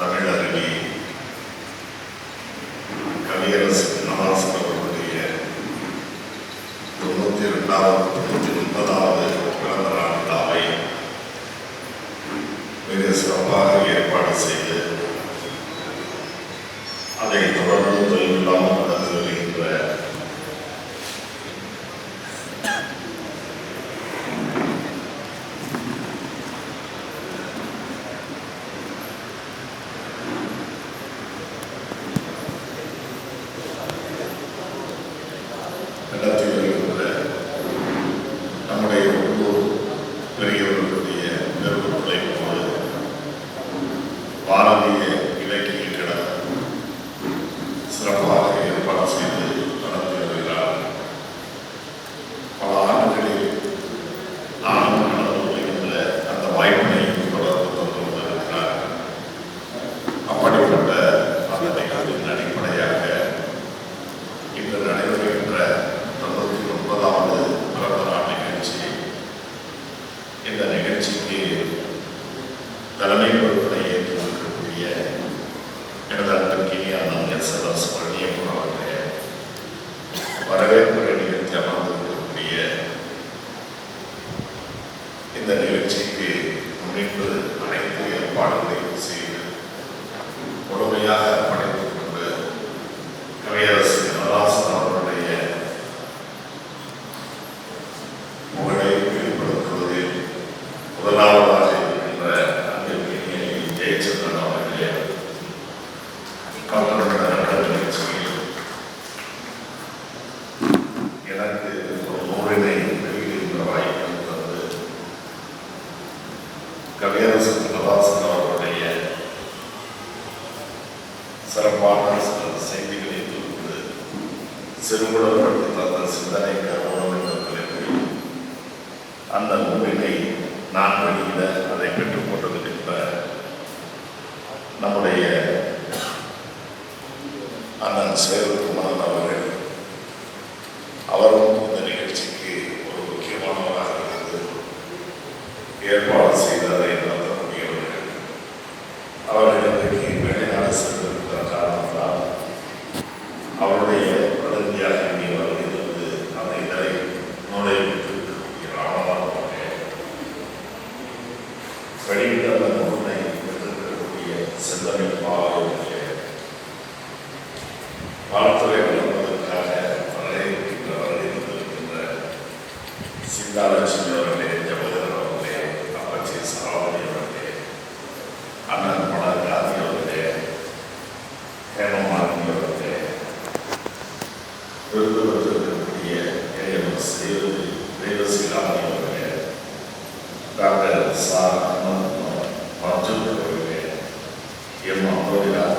தமிழ் அறிவி கவியரசு நடராசன் அவர்களுடைய தொண்ணூத்தி இரண்டாவது தொண்ணூற்றி ஒன்பதாவது பிறந்த நாள் விழாவை மிக சிறப்பாக ஏற்பாடு செய்து அதை தொடர்ந்து தொழில் இல்லாமல் அந்த நூலினை நான் வழியில் அதை பெற்றுக்கொண்டிருக்கின்ற நம்முடைய அண்ணன் சேவகுமாரன் அவர்கள் அவரும் வடிவில்லாத ஒன்றை வைத்திருக்கக்கூடிய செல்லமை பாவம் Oh, yeah.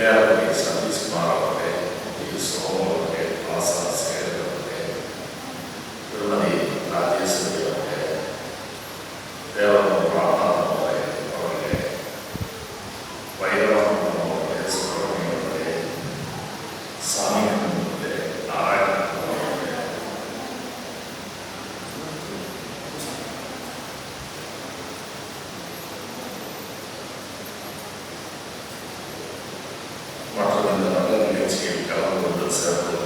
Bela, que மற்றும் அந்த நல்ல நிகழ்ச்சியில் கலந்து கொண்டு சிறப்பிருக்கக்கூடிய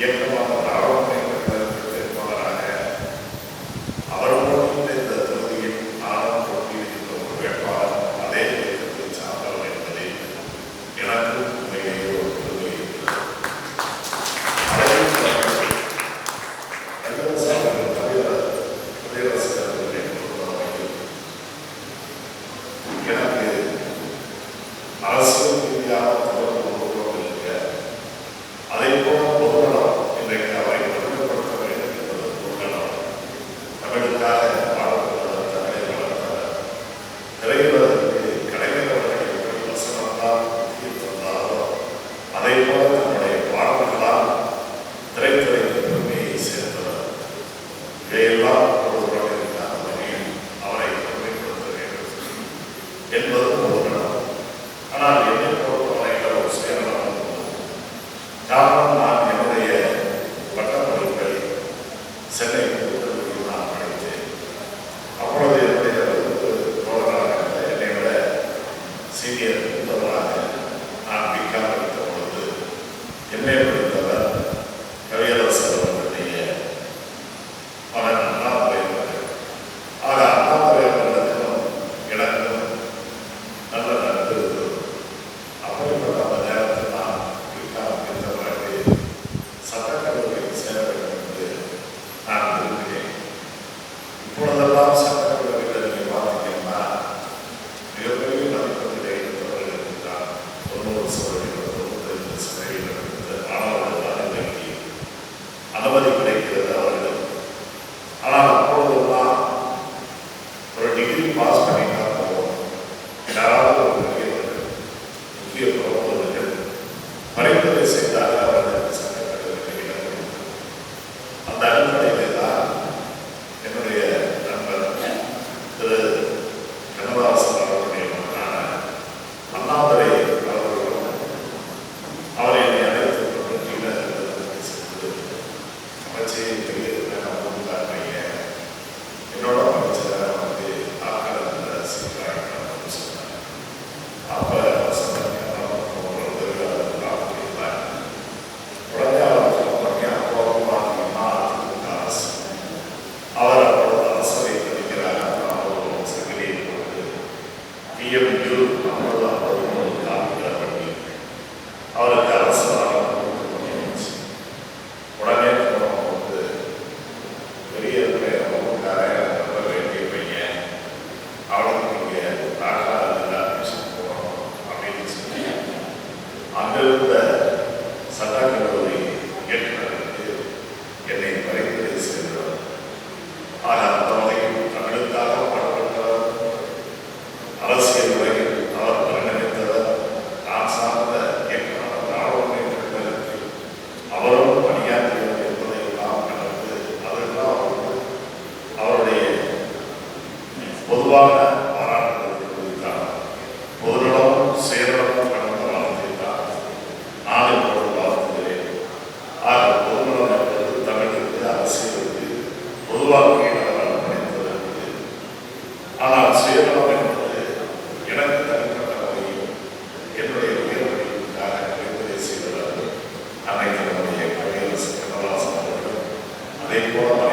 Я. they brought